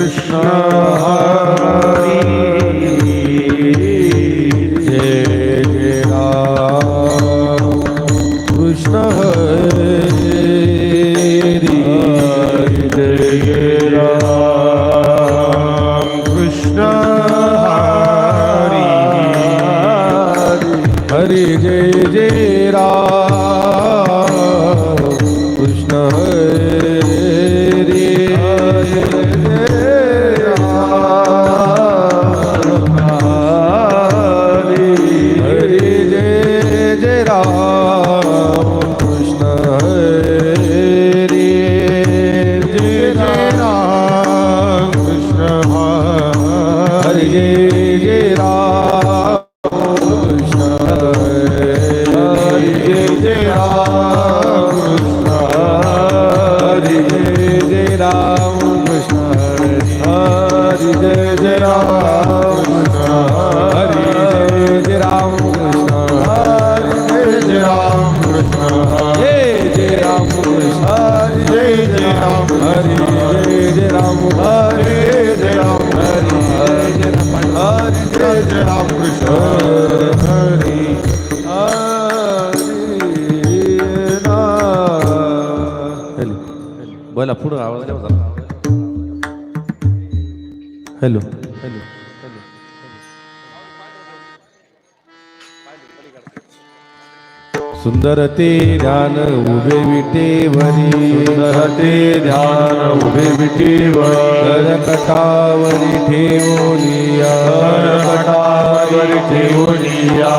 Krishna Ram हरे जय जय राम हरे जय राम हरे जय राम हरे जय जय राम कृष्ण हरे हरे बोला पुढं आवाज हॅलो. सुंदर ते ध्यान उभे विटेवरी सुंदर ते ध्यान उभे विटेवरी कटावरी ठेवोनिया कटावरी ठेवोनिया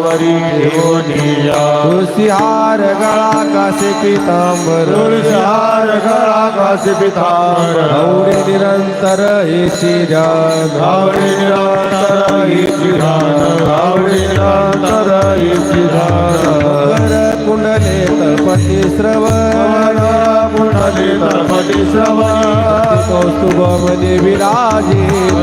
वरी ठेवनिया तुलसीहार गळा कासे पितांबर। तुलसीहार गळा कासे पितांबर। गौरी निरंतर ऐसी जान। गौरी निरंतर ऐसी जान। गौरी निरंतर ऐसी जान। श्रीराम कुंडले तळपती श्रवण। मणि कौस्तुभ मणि विराजित।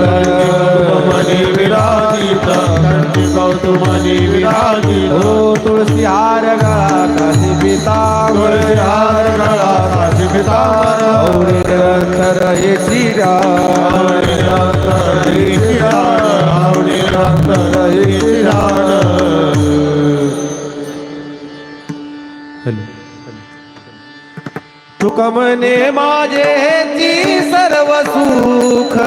मणि विराजित हो तुलसी हार गला काशी पिता हार गला काशी पिता और निरंतर हे श्री राम निरंतर म्हणे माझे हेची सर्व सुख।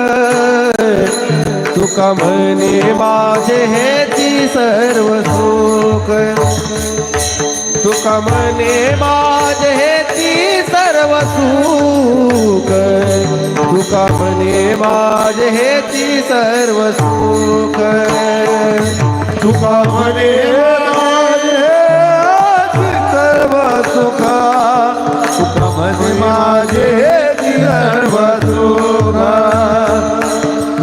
तुक म्हणे माझे हेची सर्व सुख। तुक म्हणे माझे हेची सर्व सुख। तुक म्हणे माझे हेची सर्व सुख। तुक म्हणे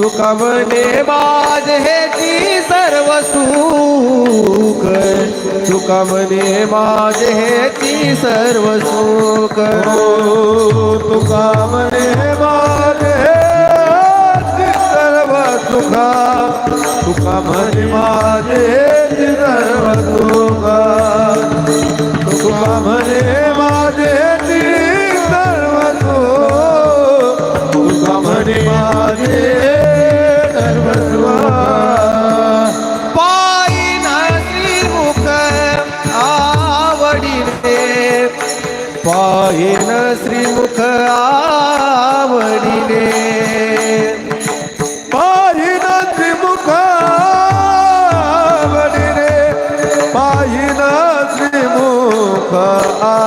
चुकमने बाज है जी सर्वसुख चुकमने बाज है जी सर्वसुख तुकामने बाज है सर्व सुखा तुकामने बाज है सर्व सुखा तुकामने बाज है सर्व सुख तुकामने बाज है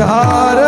हर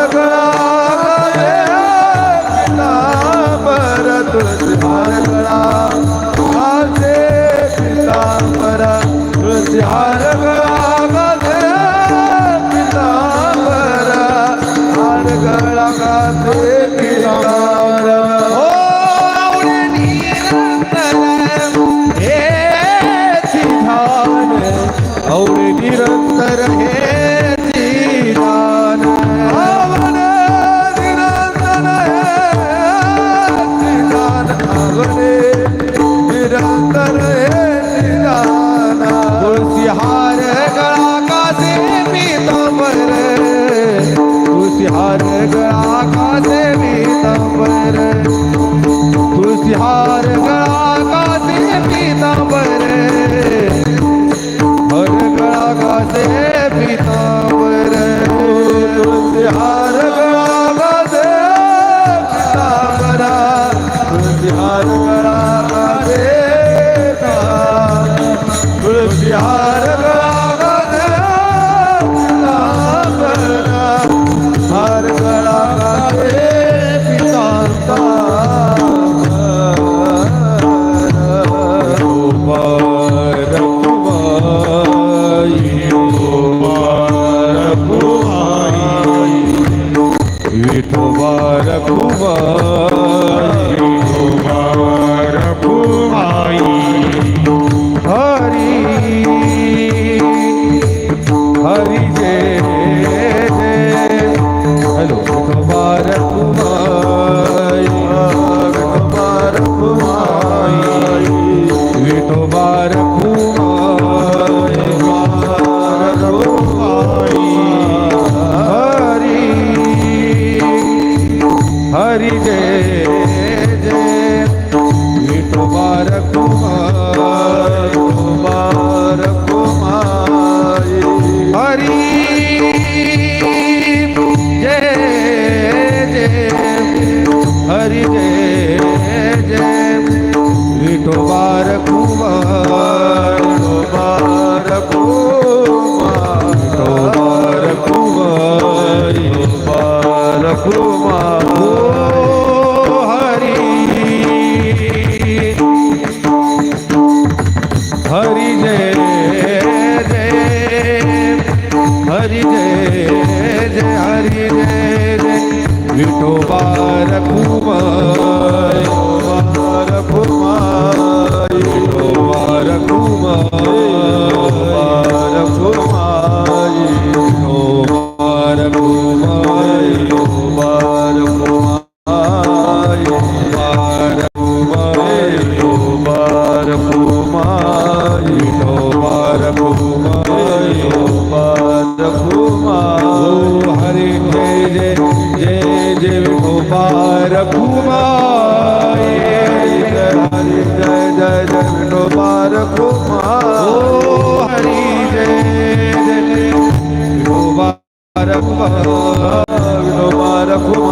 ઠોબાર કુવા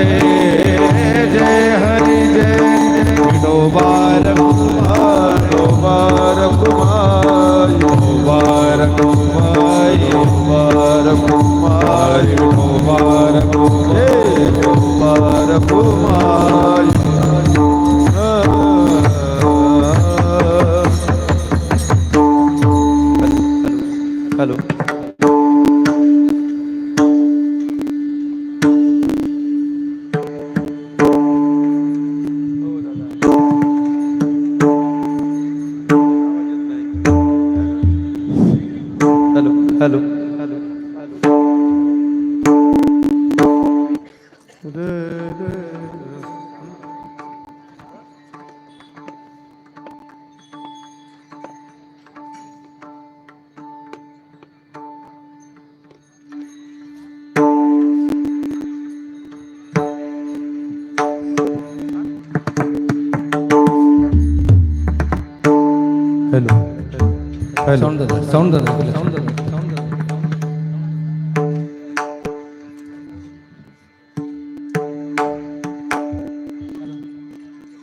जय जय हरि जय मुबारक मुबारक मुबारक मुबारक मुबारक मुबारक मुबारक साऊंड साऊंड साऊंड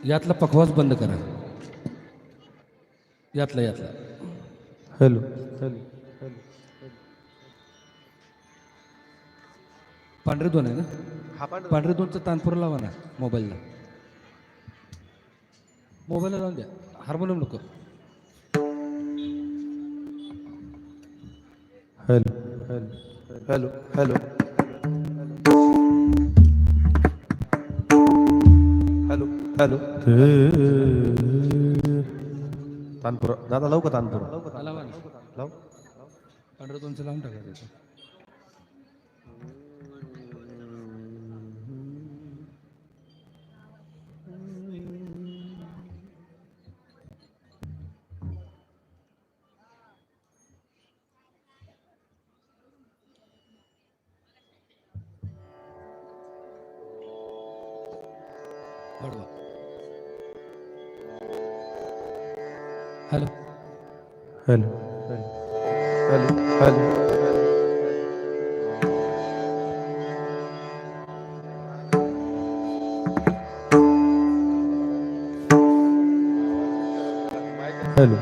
यातला पखवाज बंद करा. यातला यातला. हॅलो. हॅलो पांढरे दोन आहे ना? पांढरे दोनचं तानपूर लावा ना मोबाईलला. मोबाईलला लावून द्या. हार्मोनियम नको. Hello hello. Hello hello. Tanpura. दादा लावू का तानपुरा? लावा पांढरे दोनचं लावून टाका Halo.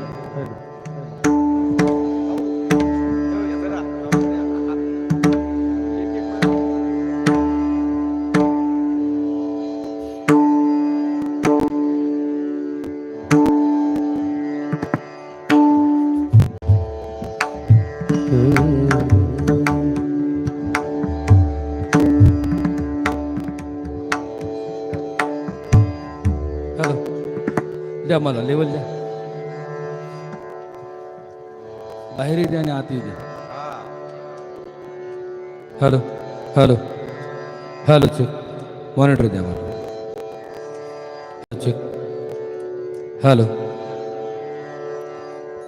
Halo, Dia mana level dia? बाहेर दे आणि आत द्या hello hello hello check. Monitor द्या मला. चेक. हॅलो.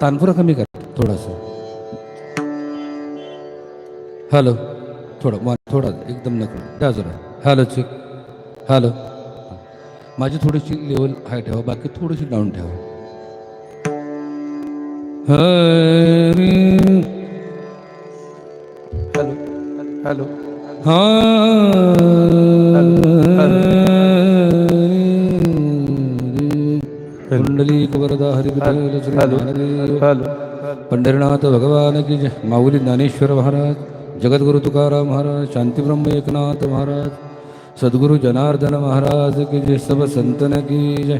तानपुरा कमी करा थोडासा. हॅलो थोडं मॉ थोडं एकदम नको द्या जरा. Hello check. हॅलो. माझी थोडीशी लेवल हाय ठेवा बाकी थोडीशी डाऊन ठेवा. हरी। Hello hello. कुंडली वरदा हरी हॅलो हॅलो पंढरीनाथ भगवान की जय। माऊली ज्ञानेश्वर महाराज जगद्गुरु तुकाराम महाराज शांति ब्रह्म एकनाथ महाराज सद्गुरु जनार्दन महाराज की जय। सब संतन की जय।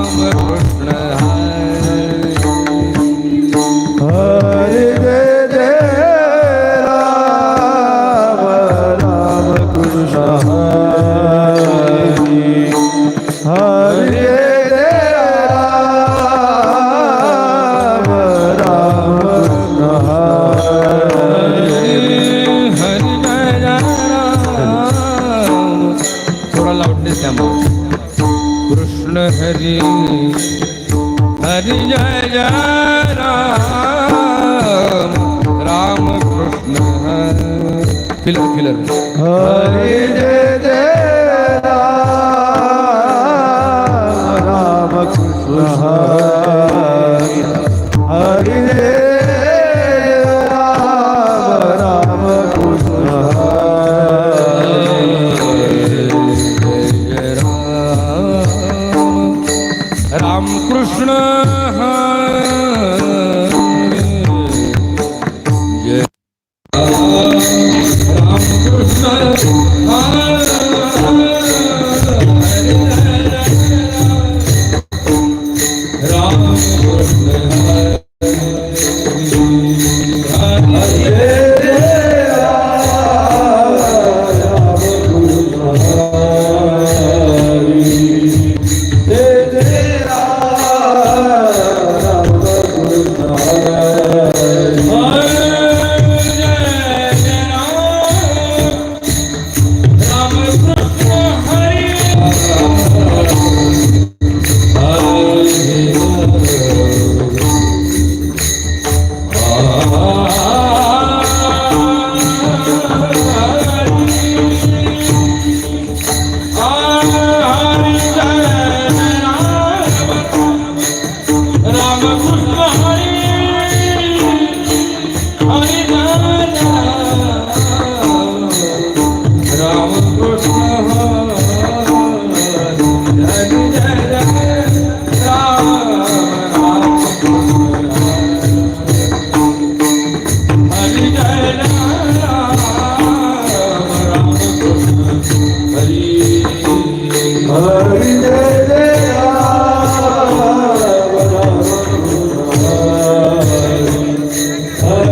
Hare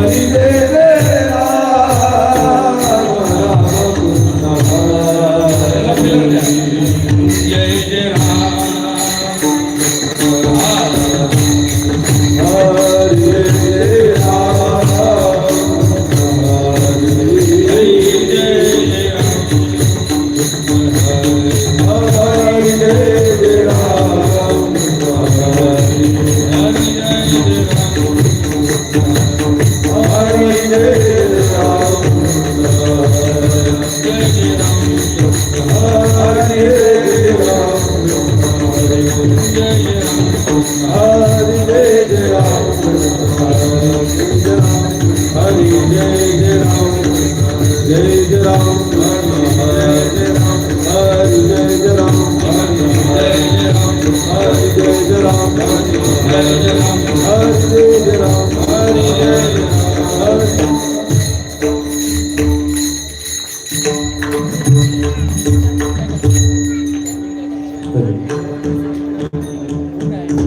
Deus.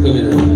Nunca me